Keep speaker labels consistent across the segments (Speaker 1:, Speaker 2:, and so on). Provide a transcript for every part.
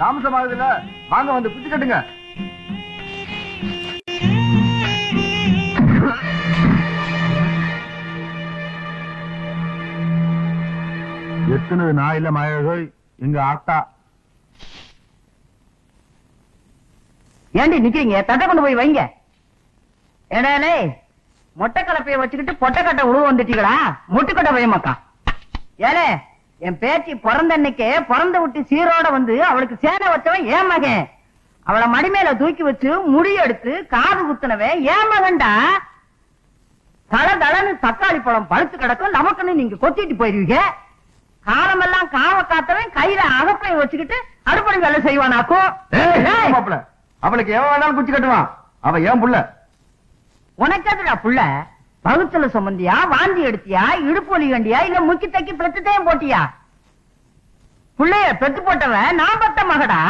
Speaker 1: தாமசம் ஆகுதுல்ல வாங்க வந்து குச்சி கட்டுங்க. எத்தனை நாயில மழகை எங்க ஆத்தா.
Speaker 2: ஏண்டி நிக்கிறீங்க? தட்டை கொண்டு போய் வைங்க. ஏடாலே மொட்டை கலப்பைய வச்சுக்கிட்டு பொட்டக்கட்டை உழுவு வந்துட்டீங்களா முட்டுக்கட்டை வையமாக்கா. ஏலே என் பேத்தி பிறந்த அன்னைக்கே பிறந்த விட்டு சீரோட வந்து அவளுக்கு சேனை வச்சவன் ஏன் மகன். அவளை மடி மேல தூக்கி வச்சு முடி எடுத்து காது குத்துனவன் ஏன் மகன்டா. தள தளன்னு தக்காளி பழம் பழுத்து கிடக்கும் நமக்குன்னு நீங்க கொத்திட்டு போயிருவீங்க. காலமெல்லாம் காவ காத்தவன் கையில அகப்பை வச்சுக்கிட்டு அடுப்படை வேலை செய்வானாக்கும்
Speaker 1: அவளுக்கு எவன் வேணாலும் குச்சி கட்டுவான். அவ ஏன் புள்ள?
Speaker 2: உனக்கு எதுடா புள்ள? பகுத்துல சுமந்தியா வாந்தி எடுத்தியா இடுப்பு வலி கண்டியா இல்ல முக்கி தக்கி பெத்துத்தையும் போட்டியா? புள்ளைய பெத்து போட்டவன் நான் பத்த மகடா?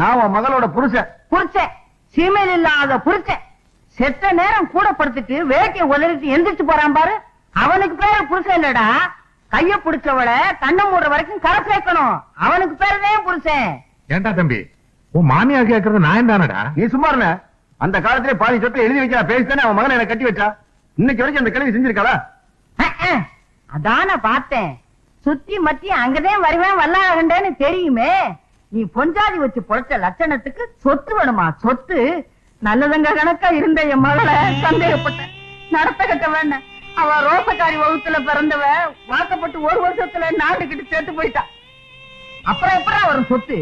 Speaker 1: நான் உன் மகளோட புருஷன்.
Speaker 2: புரிச்சேன் சீமையில் இல்லாத புரிச்சேன் செத்த நேரம் கூட படுத்துட்டு வேட்டிய உதறிட்டு எந்திரிச்சு போறான் பாரு. அவனுக்கு பேரு புருஷன் இல்லடா. கைய பிடிச்சவள கண்ணை மூடுற வரைக்கும் கரை சேர்க்கணும். அவனுக்கு பேருதான் புருஷன்
Speaker 3: ஏண்டா தம்பி? உன் மாமியார் கேக்குறது நான் தானடா?
Speaker 1: நீ சும்மா அந்த காலத்திலே பாதி சொத்தை எழுதி வைக்கிறா பேசித்தானே அவன் மகனை எனக்கு கட்டி வச்சா? இன்னைக்கு வரைக்கும் அந்த கிழவி செஞ்சிருக்காளா?
Speaker 2: அஹ், அதான் நான் பார்த்தேன். சுத்தி மத்தி அங்கதான் வருவேன் வல்லாகண்டேன்னு தெரியுமே. நீ பொஞ்சாதி வச்சு பொழைச்ச லட்சணத்துக்கு சொத்து வேணுமா? சொத்து? நல்லதங்க கணக்கா இருந்த என் மகளை சந்தேகப்பட்ட. நடத்த கட்ட வேண்டாம் அவ ரோசக்காரி வகுத்துல பிறந்தவ வாக்கப்பட்டு ஒரு வருஷத்துல நாட்டுக்கிட்டு சேர்த்து போயிட்டா. அப்புறம் எப்பறம் வரும் சொத்து?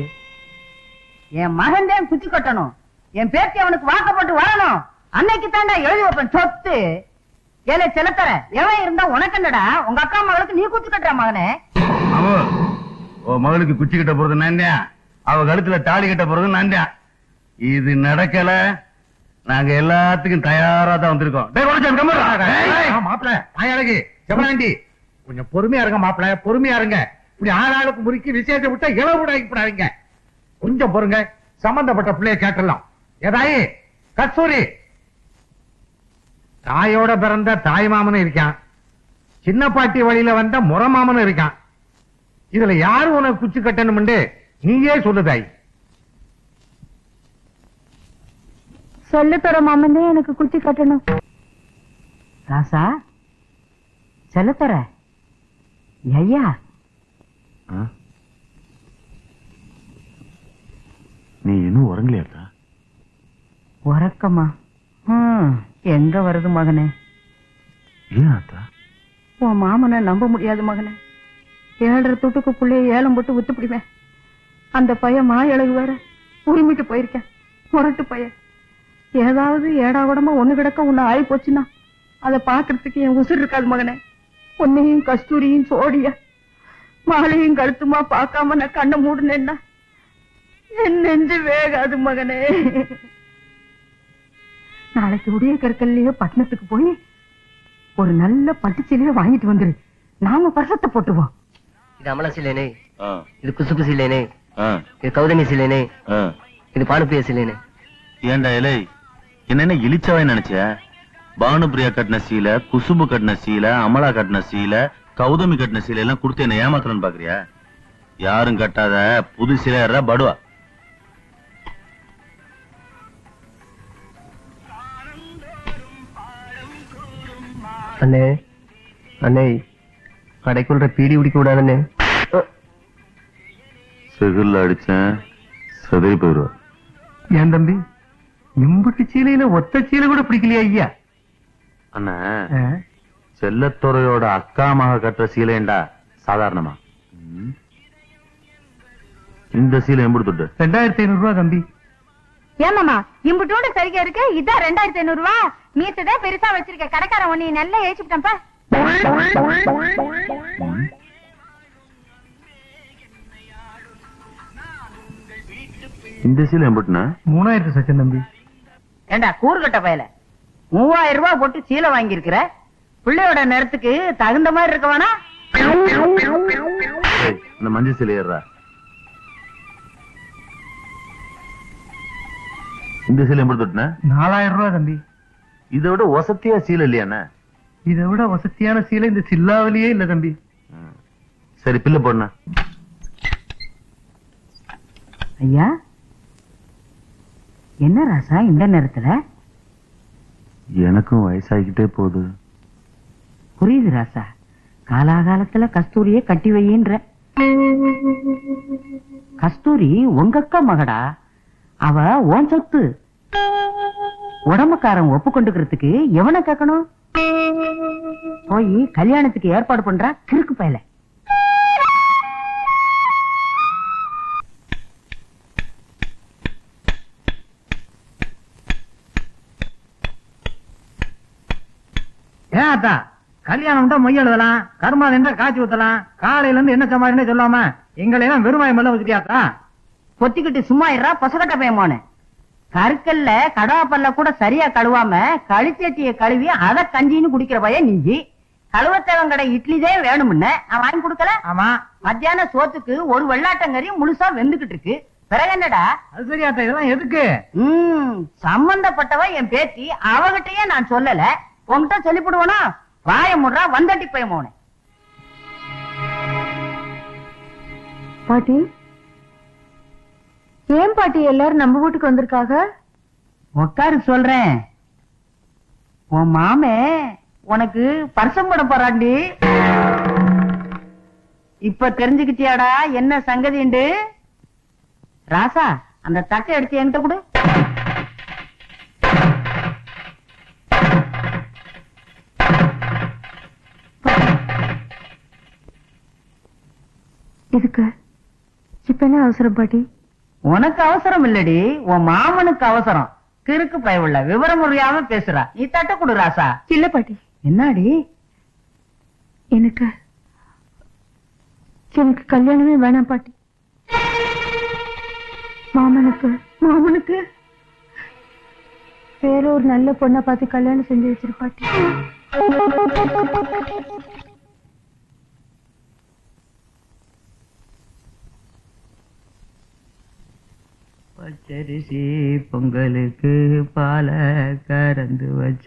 Speaker 2: என் மகன் தான் சுத்தி கட்டணும். என் பேத்தி அவனுக்கு வாக்கப்பட்டு வரணும் அன்னைக்கு தாண்டா எழுதி வைப்பேன். சொத்து. ஏலே செலுத்தற எவன் இருந்தா உனக்கு என்னடா? உங்க அக்கா மகளுக்கு நீ குச்சி கட்டுற மகனே?
Speaker 1: உன் மகளுக்கு குச்சி கட்ட போறது நான் அவ கழுத்துல தாலி கட்ட போறது நான் இது நடக்கல. நாங்க எல்லாத்துக்கும் தயாரா தான் வந்திருக்கோம். டேய், உடைச்சான், கம்முனு இரு. டேய்,
Speaker 3: மாப்பிள. தாயழகி செவனாண்டி கொஞ்சம் பொறுமையா இருங்க மாப்பிள. பொறுமையா இருங்க. இப்படி ஆளாளுக்கு முறுக்கி விசேஷம் விட்டா இளவு கூட ஆகிப்படாதீங்க கொஞ்சம் பொறுங்க. சம்பந்தப்பட்ட பிள்ளைய கேட்டலாம் ஏதாயி கஸ்தூரி. தாயோட பிறந்த தாய் மாமனும் இருக்கான். சின்ன பாட்டி வழியில வந்த முறை மாமனும் இருக்கான். இதுல யாரு உனக்கு குச்சி கட்டணும்னு நீயே சொல்லு தாய்.
Speaker 4: சொல்லு தர மாமனே எனக்கு குச்சி கட்டணும்.
Speaker 2: ராசா செலுத்தற ஐயா.
Speaker 1: நீ இன்னும் உறங்கலையாக்கா
Speaker 2: உறக்கமா? ஹம், எங்க வருது மகனே? உன் மாமனை நம்ப முடியாது மகனே. ஏழரை துட்டுக்கு புள்ளைய ஏலம் போட்டு வித்து பிடிவேன் அந்த பையன் மா இழகு வேற. உரிமிட்டு போயிருக்கேன். முரட்டு பையன். ஏதாவது ஏடா கூடமா ஒண்ணு கிடக்க உன்னை ஆயி போச்சுன்னா அதை பாக்குறதுக்கு என் உசுர் இருக்காது மகனே. உன்னையும் கஸ்தூரியும் சோடிய மாலையும் கழுத்துமா பார்க்காம நான் கண்ணை மூடுனேன்னா என் நெஞ்சு வேகாது மகனே. நாளைக்கு உடைய கற்கல்லையே பட்டணத்துக்கு போய் ஒரு நல்ல பட்டுச்சீலைய வாங்கிட்டு வந்துரு. நாம பரசத்தை போட்டுவோம்
Speaker 5: இது அமலா சிலேனே இது குசுப்பு சிலேனே இது கௌதமி சிலேனே இது பானுப்பிய சிலேனே
Speaker 6: ஏண்டா இலை? என்ன இழிச்சவன் நினைச்ச? பானுபிரியா கட்டின சீலை குசுபு கட்டின சீலை அமலா கட்டின சீலை கௌதமி கட்டின சீலை எல்லாம் கொடுத்து என்ன ஏமாத்தலன்னு பாக்குறியா? யாரும் கட்டாத புது சீலை ஏறுறா படுவா?
Speaker 5: அண்ணே. கடைக்குள்ள பீடி குடிக்க விடாதண்ணே
Speaker 6: செகுல்ல அடிச்சேன். செதறி போயிடுவா
Speaker 3: ஏன் தம்பி? இம்புட்டு சீலையில ஒத்த சீலை கூட பிடிக்கலையா ஐயா?
Speaker 6: அண்ணா செல்லத்துறையோட அக்கா மக கட்டுற சீலைண்டா சாதாரணமா. இந்த சீலை எம்புடு தொட்டு.
Speaker 3: ரெண்டாயிரத்தி ஐநூறு ரூபா தம்பி.
Speaker 4: ஏமாமா இம்புட்டோட சரிகை இருக்கு இதான் ரெண்டாயிரத்தி ஐநூறு ரூபா மீத்ததான் பெருசா வச்சிருக்க கடைக்காரன் உன்னை நல்லா ஏச்சுட்டேன்ப்பா
Speaker 6: இந்த சீலை எம்புட்டுனா?
Speaker 3: மூணாயிரத்து சச்சன் தம்பி.
Speaker 2: ஏண்டா கூறுகட்ட பயல? மூவாயிரம் ரூபாய் போட்டு சீலை வாங்கியிருக்கிற? பிள்ளையோட நேரத்துக்கு தகுந்த மாதிரி இருக்க வேணா
Speaker 6: இந்த மஞ்சள் சீலை இந்த சீலை எப்படி தொட்டுன?
Speaker 3: நாலாயிரம் ரூபா தம்பி.
Speaker 6: இதை விட வசதியா சீலை இல்லையாண்ணே
Speaker 3: இதை விட வசதியான சீலை இந்த சில்லாவிலேயே இல்ல தம்பி.
Speaker 6: சரி பில்ல போடுண்ணா.
Speaker 2: ஐயா என்ன ராசா இந்த நேரத்துல?
Speaker 6: எனக்கும் வயசாகிக்கிட்டே போகுது.
Speaker 2: புரியுது ராசா. காலாகாலத்துல கஸ்தூரியை கட்டி வையின்ற. கஸ்தூரி உங்க அக்கா மகடா? அவ ஓன் சொத்து. உடம்புக்காரன் ஒப்புக்கொண்டுக்கிறதுக்கு எவனை கேட்கணும்? போய் கல்யாணத்துக்கு ஏற்பாடு பண்றா கிறுக்கு பயல.
Speaker 3: ஏன் அத்தா கல்யாணம் மொய் எழுதலாம் கருமாதி காய்ச்சி ஊத்தலாம் காலையில இருந்து என்ன சமாளினே சொல்லாம எங்களை எல்லாம் வெறுமாயம் எல்லாம் வச்சுட்டியாத்தா
Speaker 2: பொத்திக்கிட்டு சும்மா இருறா பசகட்ட பயமானு கருக்கல்ல கடவா பல்ல கூட சரியா கழுவாம கழிச்சட்டிய கழுவி அத கஞ்சின்னு குடிக்கிற பையன் நீங்கி கழுவத்தவன் கடை இட்லி தான் வேணும்னு. நான் வாங்கி கொடுக்கல.
Speaker 3: ஆமா.
Speaker 2: மத்தியான சோத்துக்கு ஒரு வெள்ளாட்டங்கறி முழுசா வெந்துகிட்டு இருக்கு. பிறகு என்னடா?
Speaker 3: அது சரியாத்தா இதெல்லாம் எதுக்கு?
Speaker 2: ம் சம்பந்தப்பட்டவ என் பேத்தி அவகிட்டயே நான் சொல்லல. உன்கிட்ட சொல்லிவிடுவனா? வாய முடுறா வந்தட்டி பயமோனே
Speaker 4: பாட்டி ஏன் பாட்டி எல்லாரும் நம்ம வீட்டுக்கு வந்திருக்காங்க
Speaker 2: உட்காரு சொல்றேன். உன் மாமே உனக்கு பரிசம் போட போறாண்டி. இப்ப தெரிஞ்சுக்கிட்டியாடா என்ன சங்கதிண்டு? ராசா அந்த தட்டை எடுத்து என்கிட்ட கொடு.
Speaker 4: இதுக்கு இப்ப என்ன அவசரம் பாட்டி?
Speaker 2: உனக்கு அவசரம் இல்லடி உன் மாமனுக்கு அவசரம். கிறுக்கு பயவுள்ள விவரம் முறையாம பேசுறா. நீ தட்ட கொடு ராசா.
Speaker 4: இல்ல பாட்டி.
Speaker 2: என்னடி?
Speaker 4: எனக்கு எனக்கு கல்யாணமே வேணாம் பாட்டி. மாமனுக்கு மாமனுக்கு. வேற ஒரு நல்ல பொண்ணை பார்த்து கல்யாணம் செஞ்சு வச்சிரு
Speaker 2: பச்சரிசி பொங்கலுக்கு பால கறந்து வச்ச.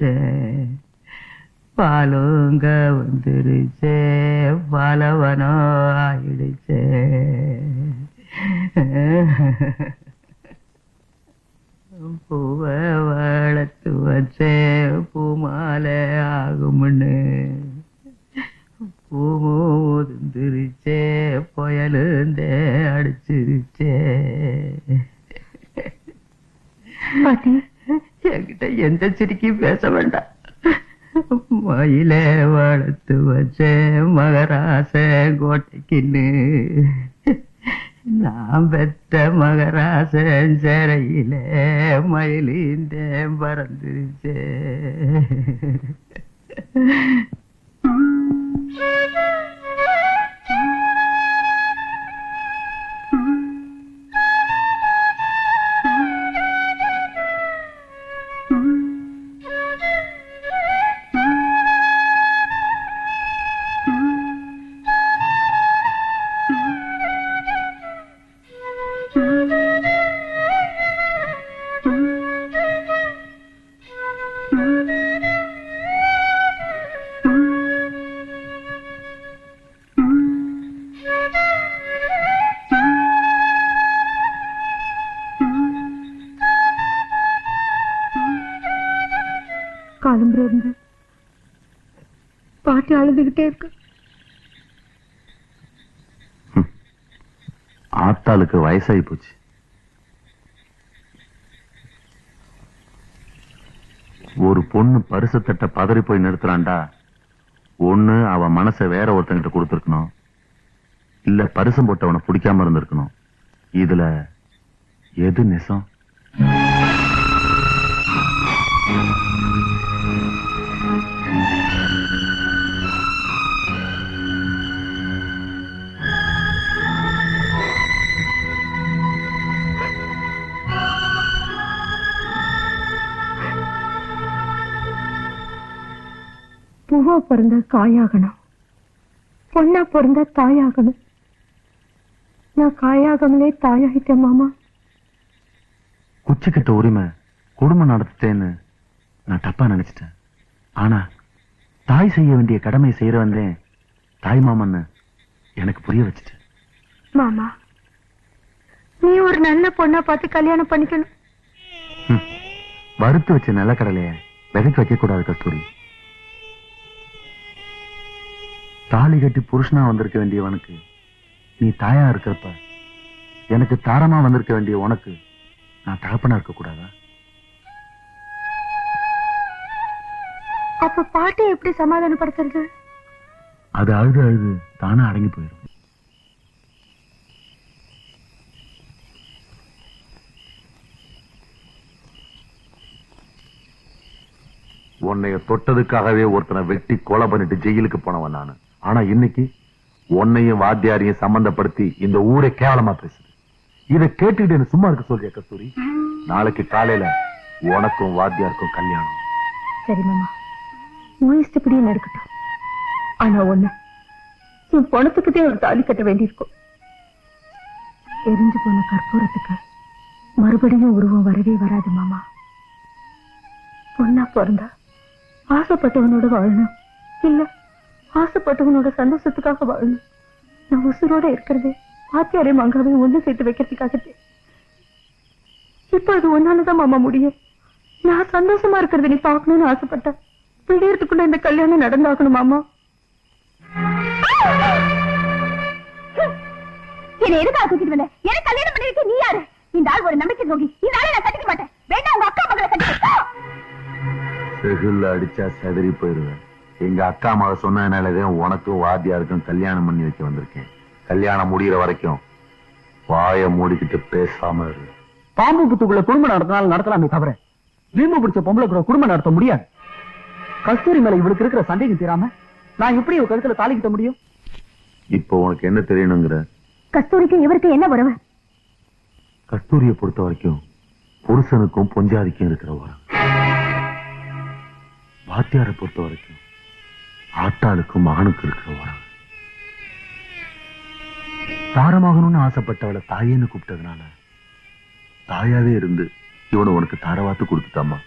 Speaker 2: பாலுங்க வந்துருச்சே பாலவனோ ஆயிடுச்சே. பூவை வளர்த்து வச்சே பூமாலை ஆகும்னு. பூவும்
Speaker 4: എന്റെ
Speaker 2: ചിരിക്ക് പേശ വേണ്ട മയിലെ വളർത്ത് വച്ചേ മകരാസേ കോട്ടക്കിന് നാം പെറ്റ മകരാസേൻ ചേരയിലെ മയിലിന്റെ പറന്തിരിച്ചേ Thank you.
Speaker 4: காலம்புற இருந்து பாட்டி அழுதுகிட்டே இருக்கு.
Speaker 6: ஆத்தாளுக்கு வயசாகி போச்சு. ஒரு பொண்ணு பரிசு தட்ட பதறி போய் நிறுத்துறான்டா. ஒண்ணு அவ மனசை வேற ஒருத்தங்கிட்ட கொடுத்துருக்கணும். இல்ல பரிசம் போட்டவனை பிடிக்காம இருந்திருக்கணும். இதுல எது நெசம்?
Speaker 4: பூவா பிறந்தா காயாகணும். பொண்ணா பிறந்தா தாயாகணும். நான் காயாகமலே தாயாகிட்டேன் மாமா.
Speaker 6: குச்சிக்கிட்ட உரிமை குடும்பம் நடத்துட்டேன்னு நான் தப்பா நினைச்சிட்டேன். ஆனா தாய் செய்ய வேண்டிய கடமை செய்யற வந்தேன் தாய் மாமன்னு எனக்கு புரிய வச்சுட்டேன்.
Speaker 4: மாமா நீ ஒரு நல்ல பொண்ணா பார்த்து கல்யாணம் பண்ணிக்கணும்.
Speaker 7: வறுத்து வச்ச நிலக்கடலைய விதைக்க வைக்க கூடாது கஸ்தூரி. தாலி கட்டி புருஷனா வந்திருக்க வேண்டியவனுக்கு நீ தாயா இருக்கிறப்ப எனக்கு தாரமா வந்திருக்க வேண்டிய உனக்கு நான் தகப்பனா இருக்க கூடாதா
Speaker 4: அப்ப பாட்டி எப்படி சமாதானப்படுத்துறது?
Speaker 7: அது அழுது அழுது தானா அடங்கி போயிடும்
Speaker 6: உன்னைய தொட்டதுக்காகவே ஒருத்தனை வெட்டி கொலை பண்ணிட்டு ஜெயிலுக்கு போனவன் நானு. ஆனா இன்னைக்கு உன்னையும் வாத்தியாரையும் சம்பந்தப்படுத்தி இந்த ஊரே கேவலமா பேசுது. இதை கேட்டுக்கிட்டு சும்மா இருக்க சொல்றியா கஸ்தூரி? நாளைக்கு காலையில உனக்கும் வாத்தியாருக்கும் கல்யாணம்.
Speaker 4: சரி மாமா. உன் இஷ்டப்படியே நடக்கட்டும் ஆனா ஒண்ணு என் பணத்துக்கிட்டே ஒரு தாலி கட்ட வேண்டியிருக்கும். எரிஞ்சு போன கற்பூரத்துக்கு மறுபடியும் உருவம் வரவே வராது மாமா. பொண்ணா பிறந்தா ஆசைப்பட்டவனோட வாழணும். இல்ல ஆசைப்பட்டவனோட சந்தோஷத்துக்காக வாழணும் நான் உசுரோட இருக்கிறது. பாத்தியாரே மங்காவே ஒண்ணு சேர்த்து வைக்கிறதுக்காகத்தே இப்ப அது ஒன்னாலதான் மாமா முடியும். நான் சந்தோஷமா இருக்கிறத நீ பார்க்கணும்னு ஆசைப்பட்டேன் விடியறதுக்குள்ள இந்த கல்யாணம் நடந்தாகணும் மாமா.
Speaker 8: என்ன எதுக்காக தூக்கிட்டு வந்த? எனக்கு கல்யாணம் நீ யாரு? இந்த ஆள் ஒரு நம்பிக்கை நோக்கி இந்த ஆளை நான் கட்டிக்க மாட்டேன். வேண்டாம் உங்க அக்கா மகளை கட்டிக்க.
Speaker 6: செகுல்ல அடிச்சா செதறி போயிருவேன். எங்க அக்கா மக சொன்னதுனாலதான் உனக்கும் வாத்தியாருக்கும் கல்யாணம் பண்ணி வைக்க வந்திருக்கேன். கல்யாணம் முடியிற வரைக்கும் வாய மூடிக்கிட்டு பேசாம இரு.
Speaker 5: பாம்பு புத்துக்குள்ள குடும்பம் நடத்தினாலும் நடத்தலாமே தவிர வீம்பு பிடிச்ச பொம்பளை கூட குடும்பம் நடத்த முடியாது. கஸ்தூரி மேல இவளுக்கு இருக்கிற சந்தேகம் தீராம நான் எப்படி இவ கழுத்துல தாலி கட்ட முடியும்?
Speaker 6: இப்போ உனக்கு என்ன தெரியணுங்கிற?
Speaker 4: கஸ்தூரிக்கு இவருக்கு என்ன உறவு?
Speaker 6: கஸ்தூரியை பொறுத்த வரைக்கும் புருஷனுக்கும் பொஞ்சாதிக்கும் இருக்கிற உறவு. வாத்தியாரை பொறுத்த வரைக்கும் ஆத்தாளுக்கும் மகனுக்கும் இருக்கிற உறவு தாரமாகணும்னு ஆசைப்பட்டவளை தாயேன்னு கூப்பிட்டதுனால தாயாவே இருந்து இவனை உனக்கு தாரவாத்து கொடுத்துட்டாமா